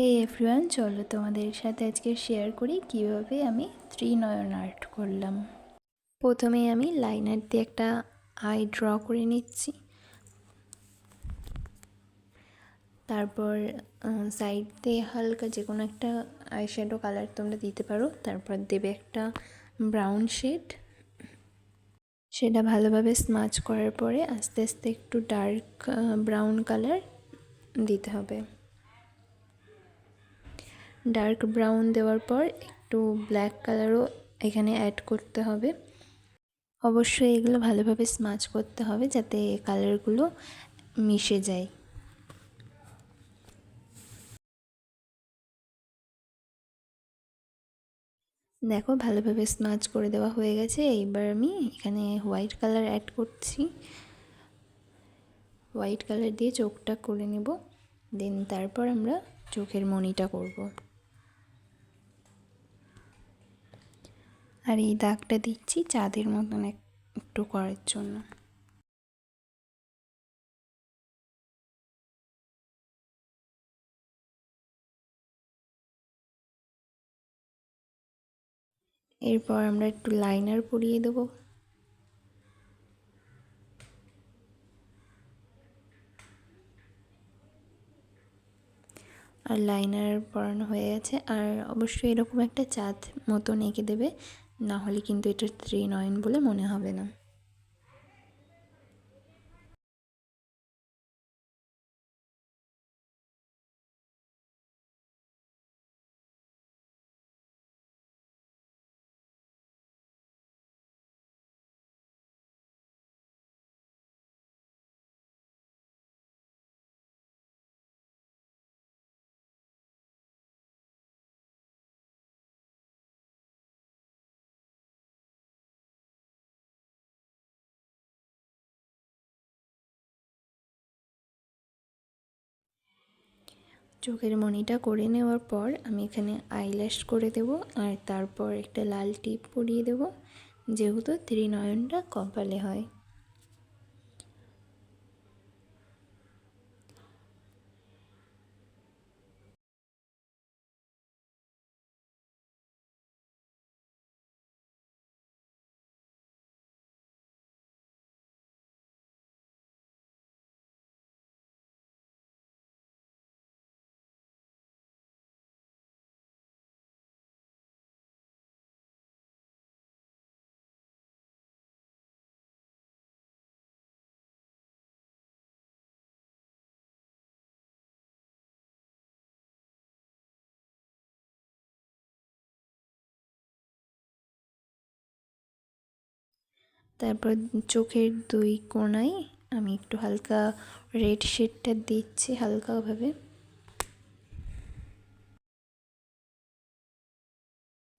হে everyone চলো তোমাদের সাথে আজকে শেয়ার করি কীভাবে আমি ত্রিনয়ন আর্ট করলাম। প্রথমে আমি লাইনার দিয়ে একটা আই ড্র করে নিচ্ছি। তারপর সাইড দিয়ে হালকা যে কোনো একটা আইশ্যাডো কালার তোমরা দিতে পারো। তারপর দেবে একটা ব্রাউন শেড সেটা ভালোভাবে স্মাচ করার পরে আস্তে আস্তে একটু ডার্ক ব্রাউন কালার দিতে হবে। ডার্ক ব্রাউন দেওয়ার পর একটু ব্ল্যাক কালারও এখানে অ্যাড করতে হবে। অবশ্যই এগুলো ভালোভাবে স্মাচ করতে হবে যাতে কালারগুলো মিশে যায়। দেখো ভালোভাবে স্মাচ করে দেওয়া হয়ে গেছে। এইবার আমি এখানে হোয়াইট কালার অ্যাড করছি। হোয়াইট কালার দিয়ে চোখটা করে নেব। দেন তারপর আমরা চোখের মনিটা করব। আর এই দাগটা দিচ্ছি চাঁদের মতন একটু করার জন্য। এরপর আমরা একটু লাইনার পরিয়ে দেবো। আর লাইনার পরানো হয়ে গেছে। আর অবশ্যই এরকম একটা চাঁদ মতন এঁকে দেবে না হলে কিন্তু এটা থ্রি নয়ন বলে মনে হবে না। চোখের মনিটা করে নেওয়ার পর আমি এখানে আইল্যাশ করে দেব আর তারপর একটা লাল টিপ পরিয়ে দেব। যেহেতু ত্রিনয়নটা কপালে হয়। তারপর চোখের দুই কোনায় আমি একটু হালকা রেড শেডটা দিচ্ছি হালকাভাবে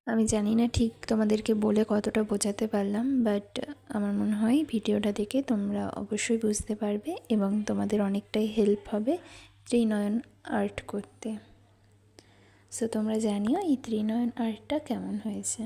আমি জানি না ঠিক তোমাদেরকে বলে কতটা বোঝাতে পারলাম বাট আমার মনে হয় ভিডিওটা দেখে তোমরা অবশ্যই বুঝতে পারবে এবং তোমাদের অনেকটাই হেল্প হবে ত্রিনয়ন আর্ট করতে। সো তোমরা জানিও এই ত্রিনয়ন আর্টটা কেমন হয়েছে।